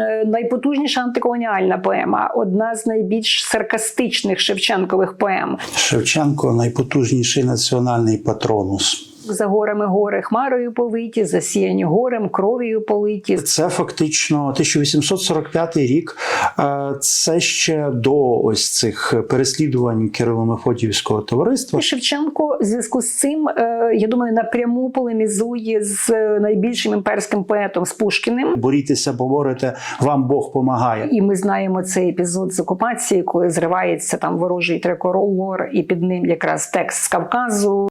е, найпотужніша антиколоніальна поема, одна з найбільш саркастичних Шевченкових поем. Шевченко найпотужніший національний патронус. За горами гори хмарою повиті, засіяні горем, кров'ю политі. Це фактично 1845 рік. Е, Це ще до ось цих переслідувань Кирило-Мефодіївського товариства. Шевченко в зв'язку з цим, е, я думаю, напряму полемізує з е, найбільшим імперським поетом з Пушкіним. Борітеся, поборете, вам Бог помагає. І ми знаємо цей епізод з окупації, коли зривається там ворожий триколор, і під ним якраз текст з Кавказу.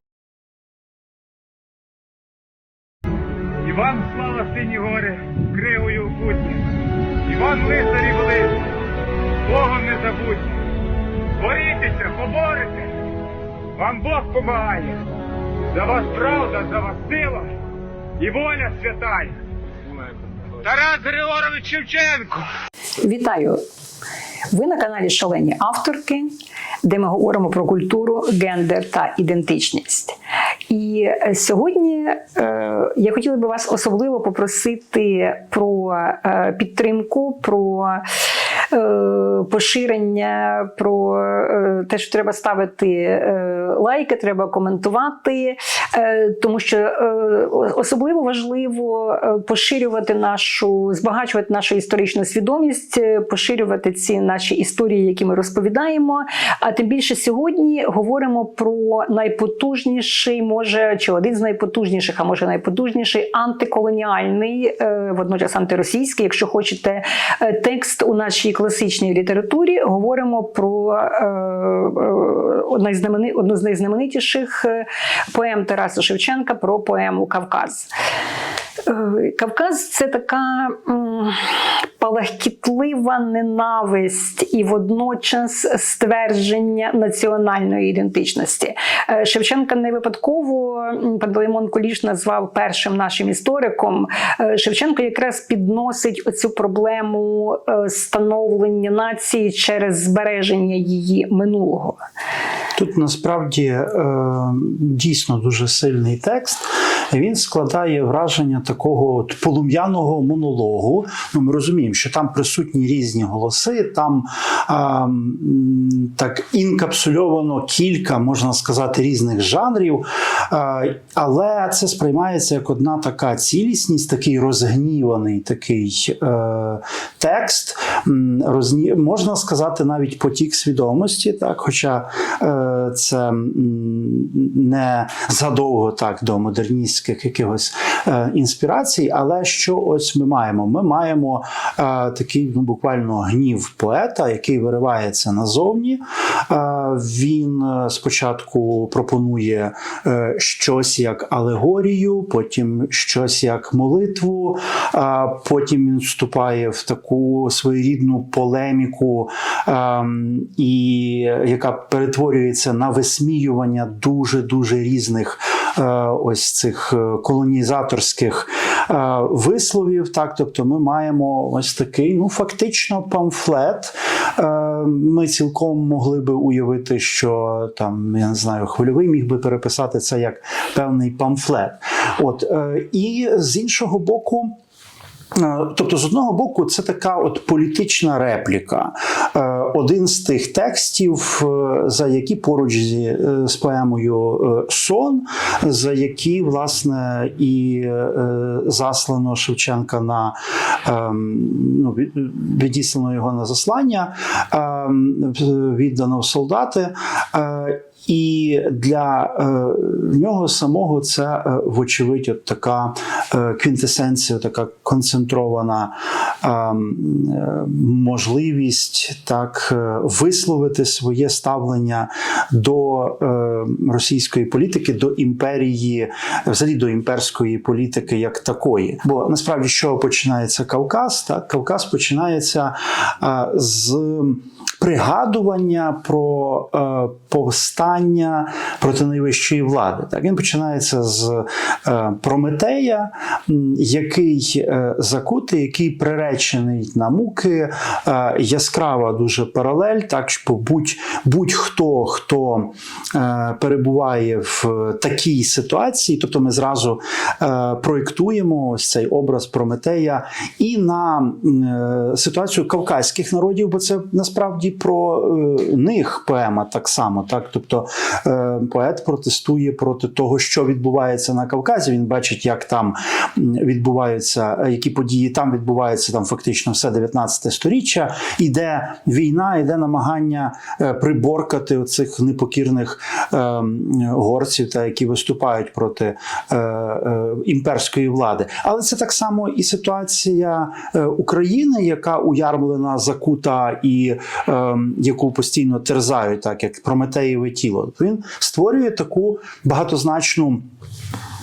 Сині гори, кривою путні, і вам лицарі великі, Богом не забудьте. Борітеся, поборете, вам Бог помагає. За вас правда, за вас сила і воля святая. Тарас Григорович Шевченко. Вітаю! Ви на каналі Шалені авторки, де ми говоримо про культуру, гендер та ідентичність. І е, сьогодні е, я хотіла би вас особливо попросити про е, підтримку, про поширення, про е, те, що треба ставити е, лайки, треба коментувати, е, тому що е, особливо важливо е, поширювати нашу, збагачувати нашу історичну свідомість, е, поширювати ці наші історії, які ми розповідаємо. А тим більше сьогодні говоримо про найпотужніший, може, чи один з найпотужніших, а може найпотужніший антиколоніальний, е, водночас антиросійський, якщо хочете, е, текст у нашій класичній літературі. Говоримо про е, е, одну з найзнаменитіших е, поем Тараса Шевченка про поему Кавказ. Кавказ це така палахкітлива ненависть і водночас ствердження національної ідентичності. Е, Шевченка не випадково Пантелеймон Куліш назвав першим нашим істориком. Е, Шевченко якраз підносить оцю проблему е, становлення нації через збереження її минулого. Тут насправді дійсно дуже сильний текст. Він складає враження такого от полум'яного монологу. Ну, ми розуміємо, що там присутні різні голоси, там а, так інкапсульовано кілька, можна сказати, різних жанрів. А, але це сприймається як одна така цілісність, такий розгніваний такий е, текст. Розні... Можна сказати, навіть потік свідомості, так, хоча е, це не задовго так до модерністських якихось е, інспірацій. Але що ось ми маємо? Ми маємо е, такий ну, буквально гнів поета, який виривається назовні. Е, він е, спочатку пропонує е, щось як алегорію, потім щось як молитву, а потім він вступає в таку своєрідну полеміку, ем, і яка перетворюється на висміювання дуже дуже різних е, ось цих е, колонізаторських е, висловів. Так, тобто, ми маємо ось такий, ну фактично, памфлет. Е, Ми цілком могли би уявити, що там я не знаю, хвильовий міг би переписати це як певний памфлет. От і з іншого боку. Е, Тобто, з одного боку, це така от політична репліка. Е, Один з тих текстів, е, за які поруч зі, з поемою Сон, за які, власне, і заслано Шевченка на ем, ну, відіслано його на заслання, ем, віддано в солдати. І для е, нього самого це, е, вочевидь, от така е, квінтесенція, така концентрована е, е, можливість так висловити своє ставлення до російської політики, до імперії, взагалі до імперської політики як такої. Бо насправді що починається Кавказ? Так, Кавказ починається з пригадування про е, повстання проти найвищої влади. Так він починається з е, Прометея, який е, закутий, який приречений на муки, е, яскрава дуже паралель. Так що будь, будь-хто, хто е, перебуває в такій ситуації, тобто ми зразу е, проєктуємо ось цей образ Прометея і на е, ситуацію кавказьких народів, бо це насправді про е, них поема так само. Так? Тобто е, поет протестує проти того, що відбувається на Кавказі. Він бачить, як там відбуваються, е, які події там відбуваються там фактично все 19 сторіччя. Іде війна, іде намагання приборкати оцих непокірних горців, та які виступають проти імперської влади. Але це так само і ситуація України, яка уярмлена, закута і е, яку постійно терзають, так як Прометеєве тіло. Він створює таку багатозначну.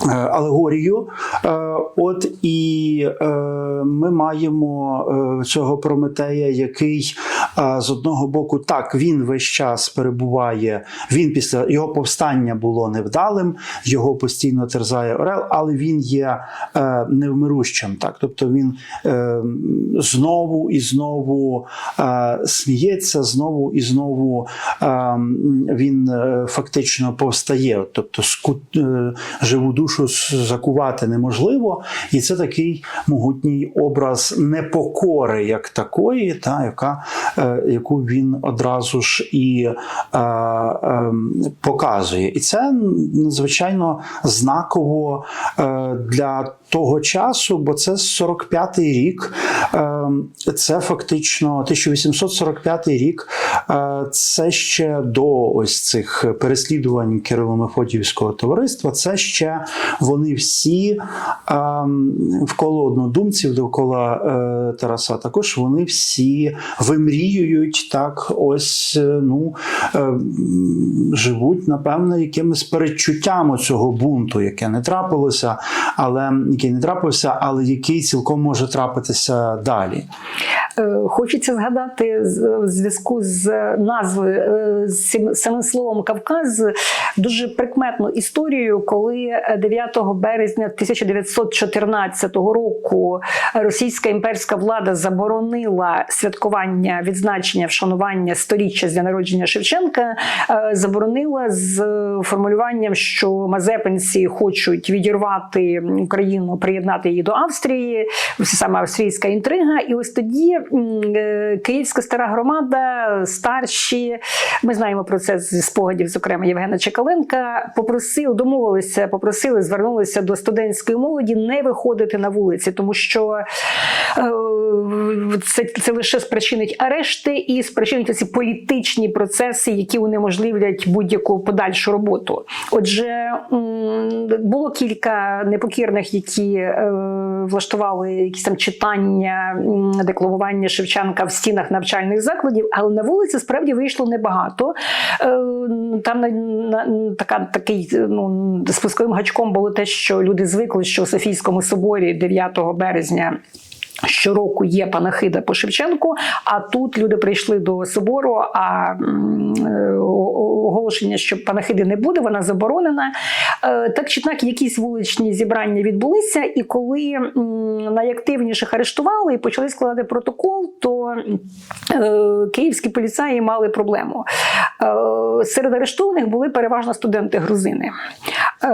е, Алегорію, Е, от і е, ми маємо цього Прометея, який з одного боку так він весь час перебуває. Він після його повстання було невдалим, його постійно терзає Орел, але він є е, невмирущим. Так, тобто він е, знову і знову е, сміється, знову і знову е, він е, фактично повстає. Тобто ску, е, живу душу закувати неможливо, і це такий могутній образ непокори, як такої, та, яка, е, яку він одразу ж і е, е, показує. І це надзвичайно знаково е, для того часу, бо це 45-й рік, е, це фактично 1845 рік. е, Це ще до ось цих переслідувань Кирило-Мефодіївського товариства. Це ще вони всі вколо однодумців, довкола е, Тараса. Також вони всі вимріюють так, ось е, ну е, живуть, напевно, якимись передчуттями цього бунту, яке не трапилося, але який не трапився, але який цілком може трапитися далі. Е, Хочеться згадати в зв'язку з назвою е, з самим словом Кавказ дуже прикметну історію, коли 9 березня 1914 року російська імперська влада заборонила святкування відзначення вшанування сторіччя з дня народження Шевченка, е, заборонила з формулюванням, що мазепинці хочуть відірвати Україну, приєднати її до Австрії. Саме австрійська інтрига. І ось тоді е, Київська стара громада, старші, ми знаємо про це зі спогадів, зокрема Євгена Чекаленка, попросили, домовилися, попросили, звернулися до студентської молоді не виходити на вулиці, тому що е, це, це лише спричинить арешти і спричинить ці політичні процеси, які унеможливлять будь-яку подальшу роботу. Отже, було кілька непокірних, які е, влаштували якісь там читання, декламування Шевченка в стінах навчальних закладів, але на вулиці справді вийшло небагато. Е, Там на, така, такий ну, спусковим гачком було те, що люди звикли, що у Софійському соборі 9 березня. Щороку є панахида по Шевченку, а тут люди прийшли до собору. А е, оголошення, що панахиди не буде, вона заборонена. Е, Так чи так, якісь вуличні зібрання відбулися, і коли найактивніших арештували і почали складати протокол, то е, київські поліцаї мали проблему. Серед арештованих були переважно студенти грузини. Е,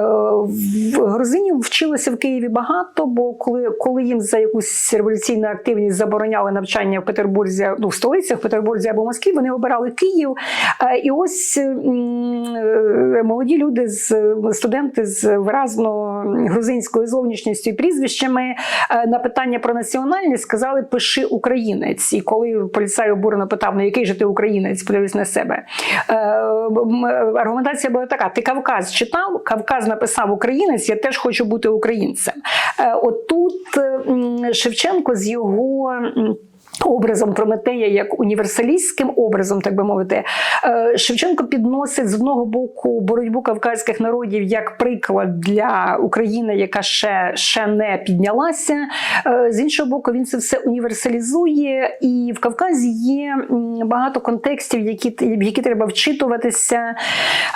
в- Грузинів вчилося в Києві багато, бо коли, коли їм за якусь революційну активність забороняли навчання в Петербурзі, ну в столицях в Петербурзі або Москві, вони обирали Київ. Е, І ось е, молоді люди з студенти з виразно грузинською зовнішністю і прізвищами е, на питання про національність сказали Пиши українець. І коли поліцай обурено питав, ну який же ти українець, подивись на себе. Аргументація була така: ти Кавказ читав, Кавказ написав українець, я теж хочу бути українцем. Отут е, Шевченко з його. Образом Прометея як універсалістським образом, так би мовити, Е, Шевченко підносить з одного боку боротьбу кавказьких народів як приклад для України, яка ще, ще не піднялася. Е, З іншого боку, він це все універсалізує, і в Кавказі є багато контекстів, які, які треба вчитуватися.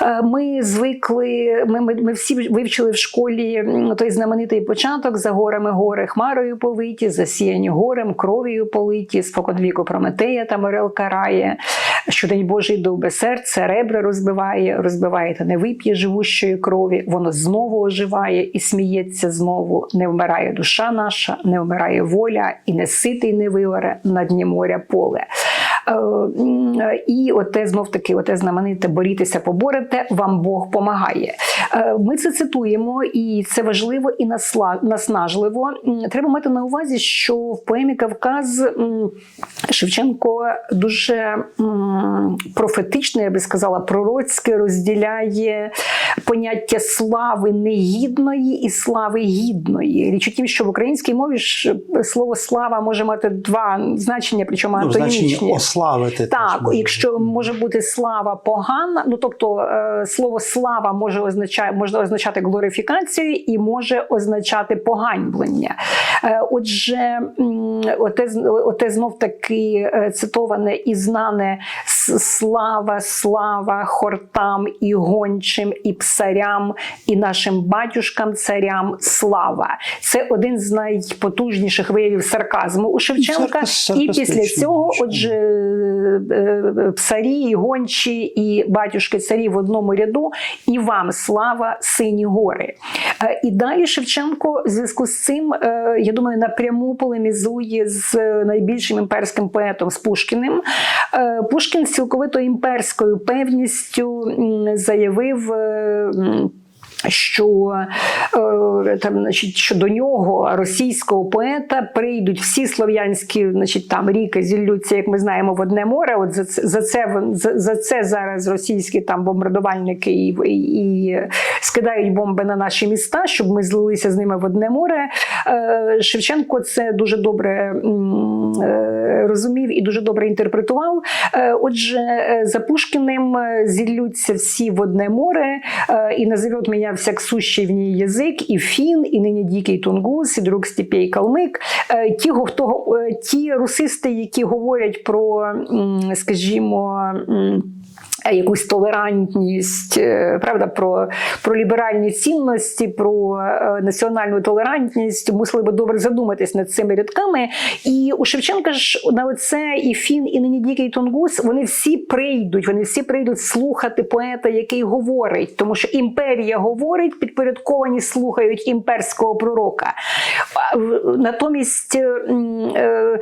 Е, Ми звикли, ми, ми, ми всі вивчили в школі той знаменитий початок за горами гори хмарою повиті, засіяні горем, кров'ю политі, споконвіку Прометея та Морел карає. Щодень Божий довбе серце, ребра розбиває, розбиває та не вип'є живущої крові. Воно знову оживає і сміється знову. Не вмирає душа наша, не вмирає воля, і не ситий не виоре на дні моря поле. Е, м, І оте знов таки, оте знамените борітеся, поборете, вам Бог помагає. Е, Ми це цитуємо, і це важливо і наснажливо. Треба мати на увазі, що в поемі Кавказ Шевченко дуже профетично, я би сказала, пророцьке розділяє поняття слави негідної і слави гідної. Річ у тім, що в українській мові слово слава може мати два значення, причому Ну, теж Так, може якщо може бути слава погана, ну тобто е, слово слава може означати, може означати глорифікацію і може означати поганьблення. Е, отже, оте, оте знов таки е, цитоване і знане слава, слава хортам і гончим, і псарям, і нашим батюшкам, царям слава. Це один з найпотужніших виявів сарказму у Шевченка. І після цього, отже, псарі, і гончі і батюшки царі в одному ряду, і вам слава, сині гори. Е, І далі Шевченко в зв'язку з цим, е, я думаю, напряму полемізує з найбільшим імперським поетом з Пушкіним. Е, Пушкін з цілковито імперською певністю заявив. Що, е, там, значить, що до нього російського поета прийдуть всі слов'янські значить, там, ріки, зіллються, як ми знаємо, в одне море. От за, це- за, це, за, це зараз російські там бомбардувальники і, і, скидають бомби на наші міста, щоб ми злилися з ними в одне море. Е, Шевченко це дуже добре е, розумів і дуже добре інтерпретував. Отже, за Пушкіним зіллються всі в одне море, і назовет меня всяк сущий в ній язик, і фін, і нині дикий тунгус, і друг степей калмик. Е, Ті, хто, е, ті русисти, які говорять про, скажімо, Якусь толерантність, е, правда, про, про ліберальні цінності, про е, національну толерантність, мусили би добре задуматись над цими рядками. І у Шевченка ж на оце і Фін, і нині Дікий Тунгус, вони всі прийдуть, вони всі прийдуть слухати поета, який говорить, тому що імперія говорить, підпорядковані слухають імперського пророка. Натомість е, е,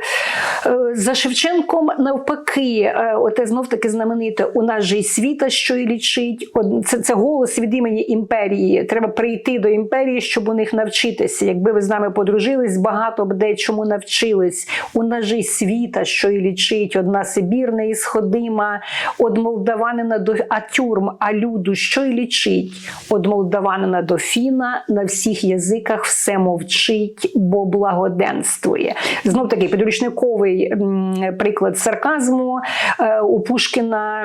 е, за Шевченком навпаки, е, оте знов таки знамените у нас же й світа, що й лічить. Це, це голос від імені імперії. Треба прийти до імперії, щоб у них навчитися. Якби ви з нами подружились, багато б де чому навчились. У й світа, що й лічить. Одна Сибір неісходима, од молдаванина до а тюрм, а люду, що й лічить. Од молдаванина до фіна на всіх язиках все мовчить, бо благоденствує. Знов таки підручниковий приклад сарказму Е, у Пушкіна.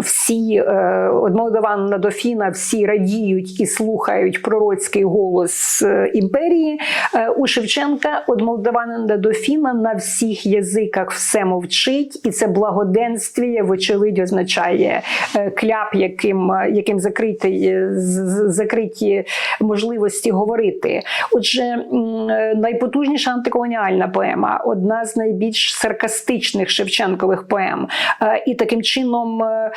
Всі е, од Молдавана до Фіна всі радіють і слухають пророцький голос е, імперії. Е, У Шевченка од Молдавана до Фіна на всіх язиках все мовчить, і це благоденствіє, вочевидь, означає е, кляп, яким, е, яким закритий, е, з- з- закриті можливості говорити. Отже, е, найпотужніша антиколоніальна поема, одна з найбільш саркастичних Шевченкових поем. Е, І таким чином е, е,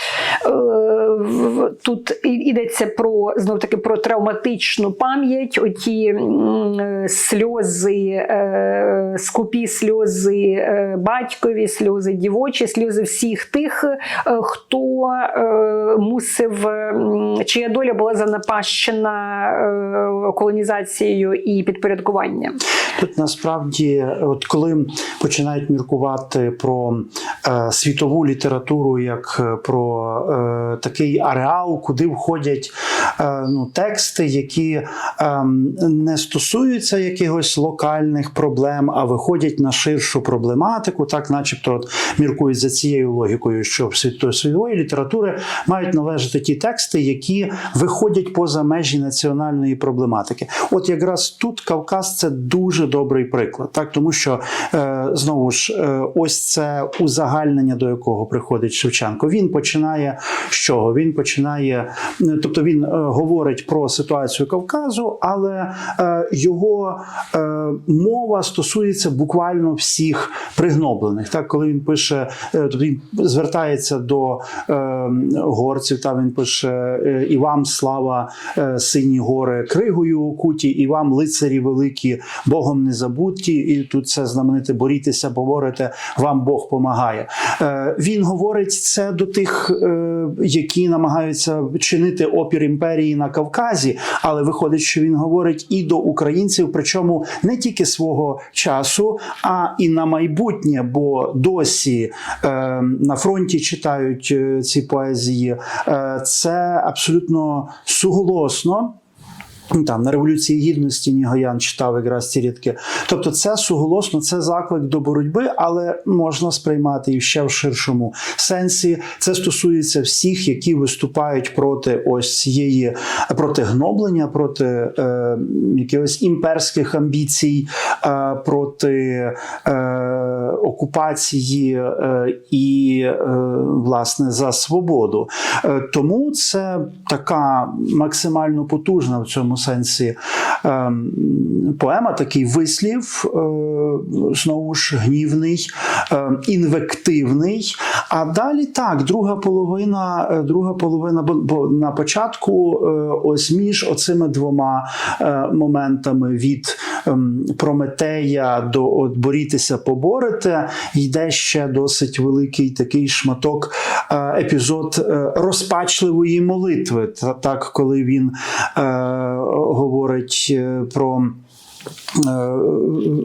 тут і- йдеться про знов таки про травматичну пам'ять, оті е, сльози, е, скупі сльози е, батькові, сльози дівочі, сльози всіх тих, е, хто е, мусив, чия доля була занапащена е, колонізацією і підпорядкуванням. Тут насправді, от коли починають міркувати про е, світову літературу як е, про е, такий ареал, куди входять е, ну, тексти, які ем, не стосуються якихось локальних проблем, а виходять на ширшу проблематику, так, начебто, от, міркують за цією логікою, що в світ- світової літератури мають належати ті тексти, які виходять поза межі національної проблематики. От якраз тут Кавказ це дуже добрий приклад, так тому що е, знову ж е, ось це узагальнення, до якого приходить Шевченко. Він починає з чого? Він починає, тобто він е, говорить про ситуацію Кавказу, але е, його е, мова стосується буквально всіх пригноблених. Так, коли він пише, тобто він звертається до горців, та він пише і вам слава сині гори кригою куті, і вам лицарі великі, Богом не забуті. І тут це знамените борітеся, поборете, вам Бог помагає. Він говорить це до тих, які намагаються чинити опір імперії на Кавказі, але виходить, що він говорить і до українців, причому не тільки свого часу, а і на майбутнє, бо досі е, на фронті читають е, ці поезії. Е, це абсолютно суголосно. Ну, Там на революції гідності Нігоян читав якраз ці рядки. Тобто, це суголосно, це заклик до боротьби, але можна сприймати і ще в ширшому сенсі. Це стосується всіх, які виступають проти ось цієї проти гноблення, проти е, якихось імперських амбіцій, е, проти е, окупації е, і е, власне за свободу. Е, тому це така максимально потужна в цьому сенсі ем, поема, такий вислів, знову ж гнівний, е, інвективний. А далі так, друга половина, друга половина, бо, на початку, ось між оцими двома моментами від ем, Прометея до от, борітеся, поборете, йде ще досить великий такий шматок, е, епізод е, розпачливої молитви. Та- Так, коли він е, говорить про. Е,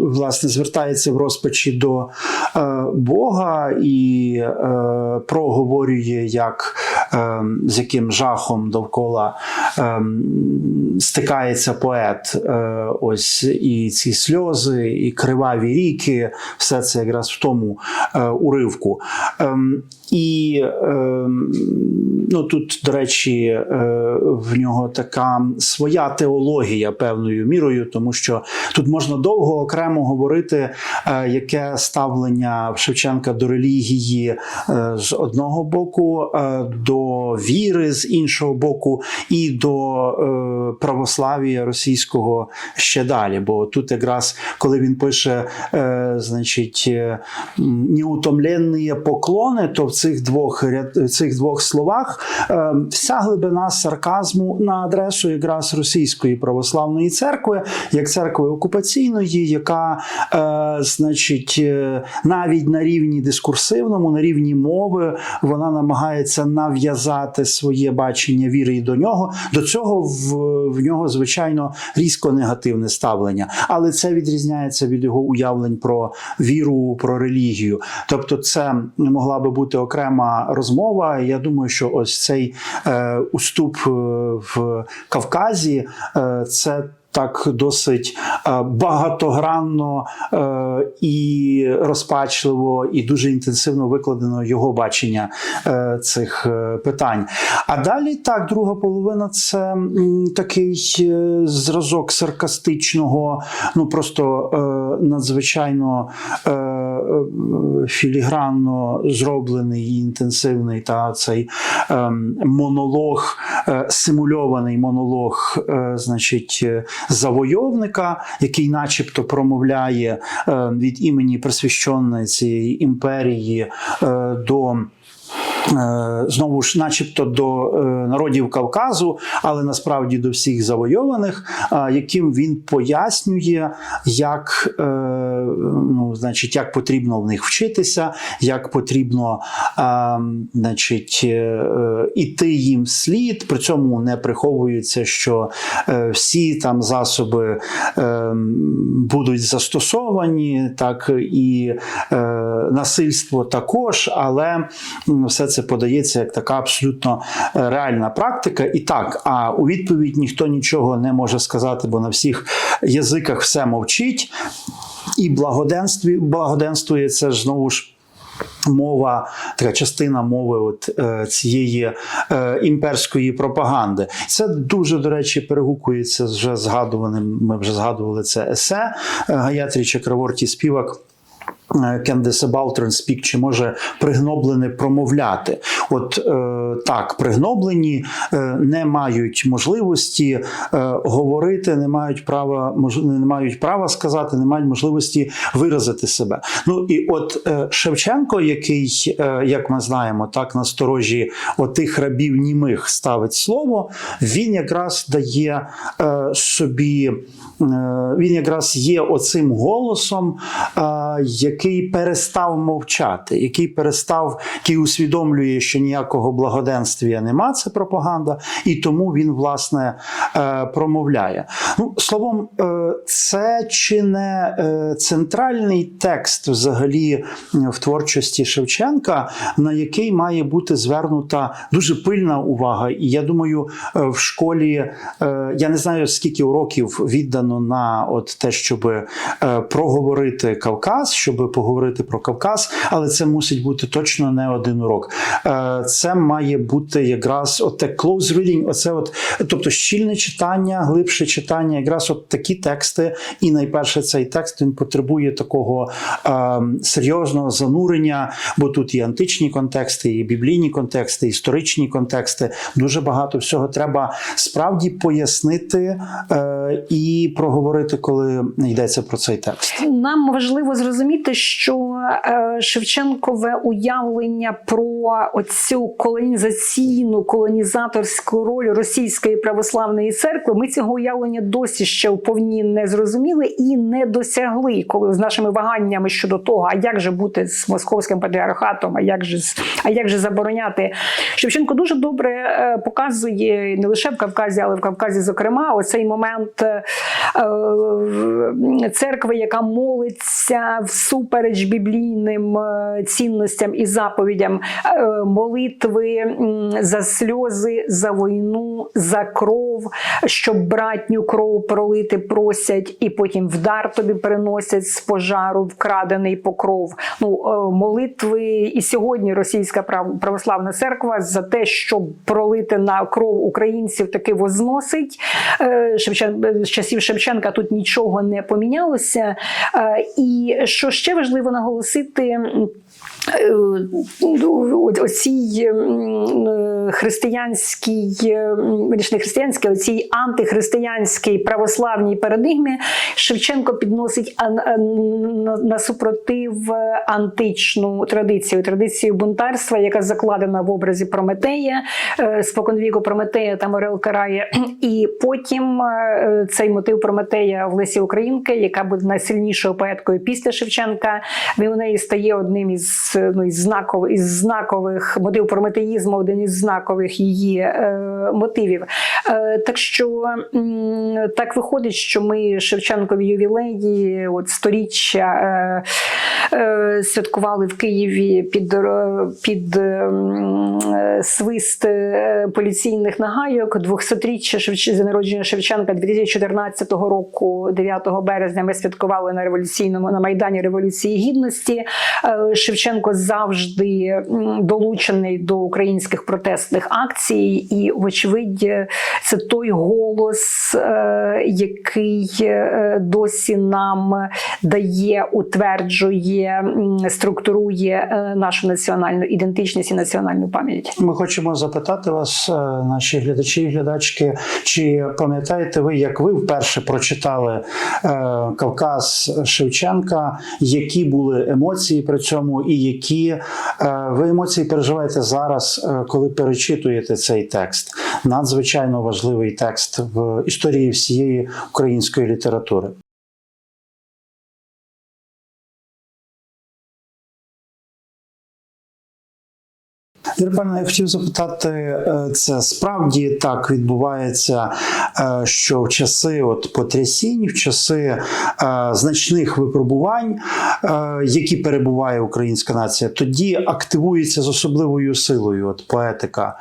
Власне, звертається в розпачі до е, Бога і е, проговорює, як, з яким жахом довкола стикається поет. Ось і ці сльози, і криваві ріки, все це якраз в тому уривку. І ем, ну, тут, до речі, е, в нього така своя теологія певною мірою, тому що тут можна довго окремо говорити, е, яке ставлення Шевченка до релігії е, з одного боку, до віри з іншого боку, і до е, православ'я російського ще далі. Бо тут якраз коли він пише, значить, неутомленні поклони, то в цих двох ряд- цих двох словах е, вся глибина сарказму на адресу якраз російської православної церкви, як церкви окупаційної, яка, е, значить, е, навіть на рівні дискурсивному, на рівні мови, вона намагається нав'язати своє бачення віри і до нього. До цього в, в нього, звичайно, різко негативне ставлення, але це відрізняється від його уявлень про віру, про релігію. Тобто, це могла би бути окрема розмова. Я думаю, що ось цей е, уступ е, в Кавказі е, це. Так досить е, багатогранно е, і розпачливо, і дуже інтенсивно викладено його бачення цих питань. А далі так, друга половина це такий зразок саркастичного, ну просто надзвичайно філігранно зроблений інтенсивний та цей е, монолог, е, симульований монолог, е, значить, е, завойовника, який, начебто, промовляє е, від імені присвященої цієї імперії е, до. Е, Знову ж, начебто, до е, народів Кавказу, але насправді до всіх завойованих, е, яким він пояснює, як е, ну, значить, як потрібно в них вчитися, як потрібно значить, е, е, іти їм вслід. При цьому не приховується, що е, всі там засоби будуть застосовані, так і насильство також, але все це подається як така абсолютно реальна практика. І так, а у відповідь ніхто нічого не може сказати, бо на всіх язиках все мовчить. І благоденстві, благоденствує це ж знову ж. Мова, така частина мови от, е, цієї е, імперської пропаганди. Це дуже, до речі, перегукується з вже згадуваним. Ми вже згадували це есе е, Гаятрі Чакраворті співак. Can the subaltern чи може пригноблене промовляти? От е, так, пригноблені е, не мають можливості е, говорити, не мають права мож, не мають права сказати, не мають можливості виразити себе. Ну і от е, Шевченко, який, е, як ми знаємо, так насторожі отих рабів німих ставить слово, він якраз дає е, собі, е, він якраз є оцим голосом, е, який перестав мовчати, який перестав, який усвідомлює, що ніякого благоденствія нема, це пропаганда, і тому він власне е, промовляє. Ну, словом, е, це чи не е, центральний текст взагалі в творчості Шевченка, на який має бути звернута дуже пильна увага. І я думаю, в школі я не знаю, скільки уроків віддано на от те, щоб проговорити Кавказ, щоб поговорити про Кавказ, але це мусить бути точно не один урок. Е, Це має бути якраз от те close reading, оце от, тобто щільне читання, глибше читання, якраз от такі тексти. І найперше цей текст він потребує такого е, серйозного занурення, бо тут і античні контексти, і біблійні контексти, і історичні контексти. Дуже багато всього треба справді пояснити е, і проговорити, коли йдеться про цей текст. Нам важливо зрозуміти, що е, Шевченкове уявлення про оцю колонізаційну колонізаторську роль російської православної церкви. Ми цього уявлення досі ще вповні не зрозуміли і не досягли, коли з нашими ваганнями щодо того, а як же бути з московським патріархатом, а як же а як же забороняти Шевченко дуже добре е, показує не лише в Кавказі, але в Кавказі, зокрема, оцей момент е, церкви, яка молиться всупереч біблійним е, цінностям і заповідям, е, молитви за сльози, за війну, за кров, щоб братню кров пролити просять, і потім в дар тобі приносять з пожару вкрадений покров. Ну, е, молитви і сьогодні російська прав- православна церква за те, щоб пролити на кров українців, таки возносить. Шевчен... З часів Шевченка тут нічого не помінялося. І що ще важливо наголосити. Е, Оцій е, християнській, е, м, вірніше, не християнській, оцій антихристиянській православній парадигмі Шевченко підносить на- супротив е, античну традицію, традицію бунтарства, яка закладена в образі Прометея, споконвіку Прометея та Морел Карає. І потім цей мотив Прометея в Лесі Українки, яка буде найсильнішою поеткою після Шевченка. Він у неї стає одним із, ну, із, знакових, із знакових мотив прометеїзму, один із знакових її е, мотивів. Е, так що м, так виходить, що ми Шевченкові ювілеї, от сторіччя е, е, святкували в Києві під, е, під м, е, свист е, поліційних нагайок, 200-річчя Шевч... народження Шевченка 2014 року, 9 березня, ми святкували на революційному на майдані Революції Гідності. Е, Шевченко завжди долучений до українських протестних акцій, і, вочевидь, це той голос, е, який е, досі нам дає, утверджує, структурує е, нашу національну ідентичність і національну пам'ять. Ми хочемо запитати вас, наші глядачі і глядачки, чи пам'ятаєте ви, як ви вперше прочитали Кавказ Шевченка, які були емоції при цьому, і які е, ви емоції переживаєте зараз, е, коли перечитуєте цей текст? Надзвичайно важливий текст в історії всієї української літератури. Павлівна, я хотів запитати, е, це справді так відбувається, е, що в часи от потрясінь, в часи е, значних випробувань, які перебуває українська нація, тоді активується з особливою силою от поетика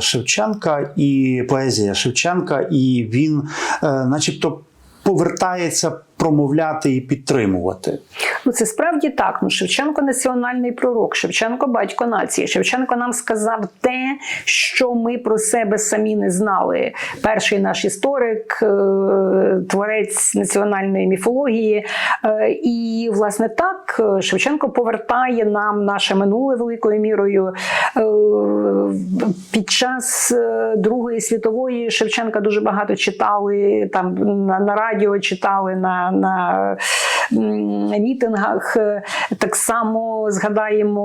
Шевченка і поезія Шевченка, і він, начебто, повертається промовляти і підтримувати. Ну, це справді так. Ну, Шевченко національний пророк, Шевченко батько нації. Шевченко нам сказав те, що ми про себе самі не знали. Перший наш історик, е, творець національної міфології. Е, І, власне, так е, Шевченко повертає нам наше минуле великою мірою. Під час Другої світової Шевченка дуже багато читали там на радіо, читали на, на мітингах. Так само згадаємо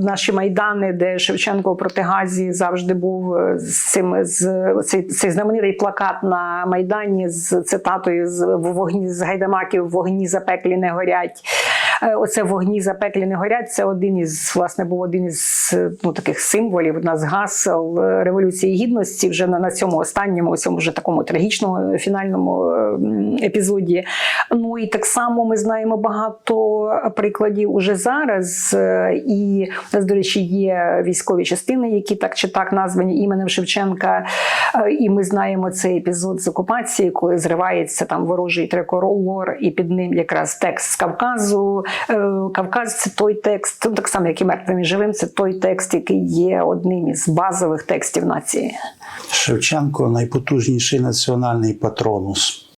е, наші майдани, де Шевченко проти Газі завжди був е, з цим з цей, цей знаменитий плакат на майдані з цитатою з вогні з гайдамаків вогні запеклі не горять. Е, Оце вогні запеклі не горять. Це один із власне був один із е, ну таких символів, одна з гасел революції гідності. Вже на, на цьому останньому, цьому вже такому трагічному е, фінальному епізоді. Ну і так само ми знаємо багато прикладів уже зараз. І у нас, до речі, є військові частини, які так чи так названі іменем Шевченка. І ми знаємо цей епізод з окупації, коли зривається там ворожий триколор, і під ним якраз текст з Кавказу. Е, Кавказ це той текст, ну, так само, як і мертвим і живим, це той текст, який є одним із базових текстів нації. Шевченко найпотужніший національний патронус.